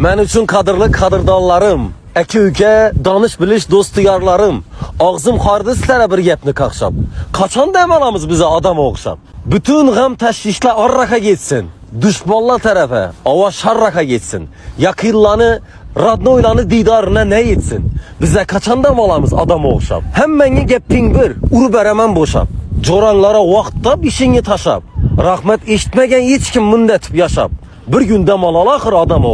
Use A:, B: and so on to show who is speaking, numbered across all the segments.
A: Men üçün qadırlı qadırdonlarim, aka-uka, donish bilish do'stiyarlarim. Og'zim xordi sizlarga bir gapni qaqshab. Qachon dam olamiz biza odam o'xshab? Butun g'am tashvishlar orraqa ketsin. Dushmonlar tarafa, ava sharraqa ketsin. Yaqinlarni, radnoylarni didorina ne yetsin? Biza qachon dam olamiz odam o'xshab? Hammangga gaping bir, urib beraman bo'shab. Jo'ranlara vaqtda bishingni tashab. Rahmat eshitmagan hech kim mundatib yashab. Bir gün dam olal axir odam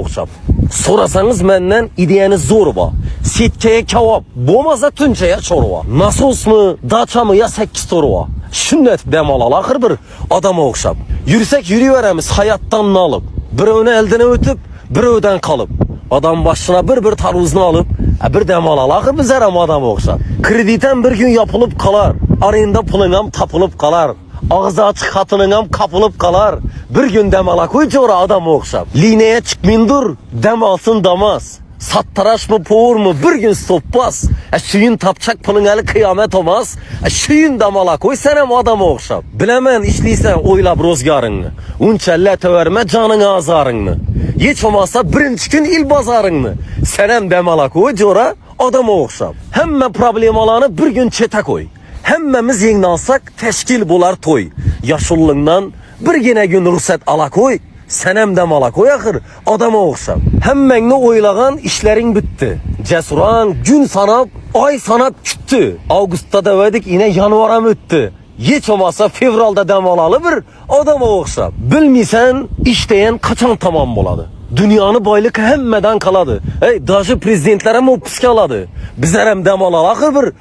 A: o'xshab. So'rasangiz mendan ideyani zo'r bor. Setkaya kavob, bo'lmasa tunchaya chorva. Nasosmi, dachami ya 8 to'rva. Shunday etib dam olal axir bir odam o'xshab. Yursak yuraveramiz hayotdan nolib. Birovni eldan o'tib, birovdan qolib. Odam boshına bir bir tarvuzni olib, a bir dam olal axir bizlar ham odam o'xshab. Kreditan bir gün yapılıb qalar, arenda puling ham topilib qalar. Ağzı açık xatının ham kapılıp qalar. Bir gün dam ala qo'y jo'ra odam o'xshab. Liniyaya chiqmin dur, dam olsin damas. Sattaraşmı poğurmu bir gün stoppas. E şuyun tapçak pulun eli kıyamet olmaz. E şuyun damala koy sen hem adamı okşap. Bilemen işliysen oylap rozgarını. Unçelle töverme canın azarını. Hiç olmazsa birinci gün il bazarını. Sen hem damala koy cora adamı okşap. Hemme problemalarını bir gün çete koy. Hemmemiz yengini alsak teşkil bular toy. Yaşullığından bir gene gün ruhsat ala koy. Sen hem de mala koy axır adama oxşab. Hemmengni oylagan işlerin bitti. Cesuran gün sanap, ay sanap küttü. Avgust'ta devedik yine yanvaram öttü. Hiç olmazsa fevralda dem alalı bir adama oxşab. Bilmisen işleyen kaçan tamam boladı. Dünyanı baylık hemmeden kaladı. Hey, daşı prezidentlere mi piskaladı. Bizler hem dem alalı axır bir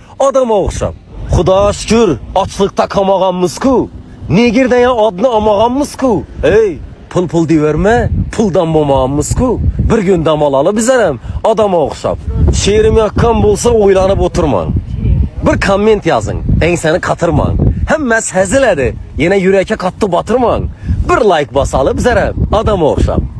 A: adama oxşab. Xudoga shukr, ochliqda qolmaganmiz-ku. Negirdan ya odni olmaganmiz-ku. Ey, pul pul deyaverma, puldan bo'lmaganmiz-ku. Bir gün dam olali bizlar ham odamga o'xshab. She'rim yoqqan bo'lsa o'ylanib o'tirmang. Bir komment yozing, ensani qatirmang. Hammasi haziladi, yana yurakka qattiq botirmang. Bir like bosali bizlar ham odamga o'xshab.